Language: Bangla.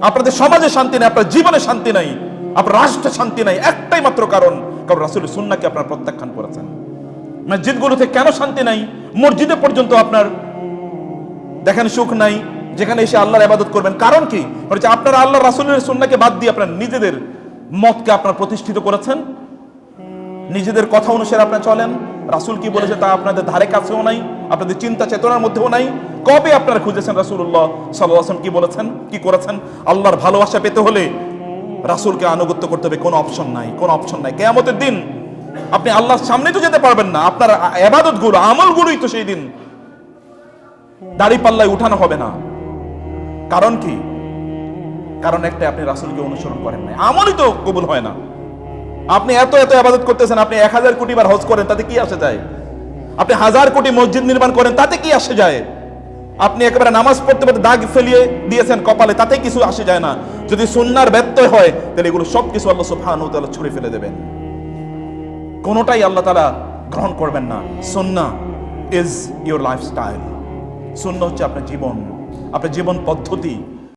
আপনাদের সমাজে শান্তি নাই, আপনার জীবনে শান্তি নাই, আপনার রাষ্ট্রে শান্তি নাই, একটাই মাত্র কারণ কারণ রাসুলের সুন্নাকে আপনার প্রত্যাখ্যান করেছেন। মসজিদগুলোতে কেন শান্তি নাই? মসজিদে পর্যন্ত আপনার দেখেন সুখ নাই, যেখানে এসে আল্লাহর ইবাদত করবেন। কারণ কি? হচ্ছে আপনারা আল্লাহ রাসুলের সুন্নাকে বাদ দিয়ে আপনার নিজেদের মতকে আপনার প্রতিষ্ঠিত করেছেন। নিজেদের কথা অনুসারে আপনারা চলেন। রাসুল কি বলেছে তা আপনাদের ধারে কাছেও নাই, আপনাদের চিন্তা চেতনার মধ্যেও নাই। কবে আপনারা খুঁজেছেন রাসুল্লাহ সাল্লাম কি বলেছেন? কি করেছেন? আল্লাহর ভালোবাসা পেতে হলে রাসুলকে আনুগত্য করতে হবে। কোনো অপশন নাই, কোনো অপশন নাই। কেয়ামতের দিন আপনি আল্লাহর সামনে তো যেতে পারবেন না। আপনার এবাদতগুলো আমল গুলোই তো সেই দিন। দাড়ি পাল্লায় উঠানো হবে না। কারণ কি? কারণ একটা আপনি রাসুলকে অনুসরণ করেন নাই। আমলই তো কবুল হয় না। আপনি এত এত আবাদত করতেছেন, আপনি এক হাজার কোটি বার হজ করেন, তাতে কি আসে যায়? আপনি হাজার কোটি মসজিদ নির্মাণ করেন, তাতে কি আসে যায়? আপনি একেবারে নামাজ পড়তে পড়তে দাগ ফেলিয়ে দিয়েছেন কপালে তাতে কিছু আসে যায় না। যদি সুন্নার ব্যত্যয় হয়, তাহলে এগুলো সব কিছু আল্লাহ সুফান ওয়া ছুড়ে ফেলে দেবেন। কোনোটাই আল্লাহ তারা গ্রহণ করবেন না। সুন্না ইজ ইওর লাইফস্টাইল সুন্নাহ হচ্ছে আপনার জীবন। আপনার জীবন পদ্ধতি।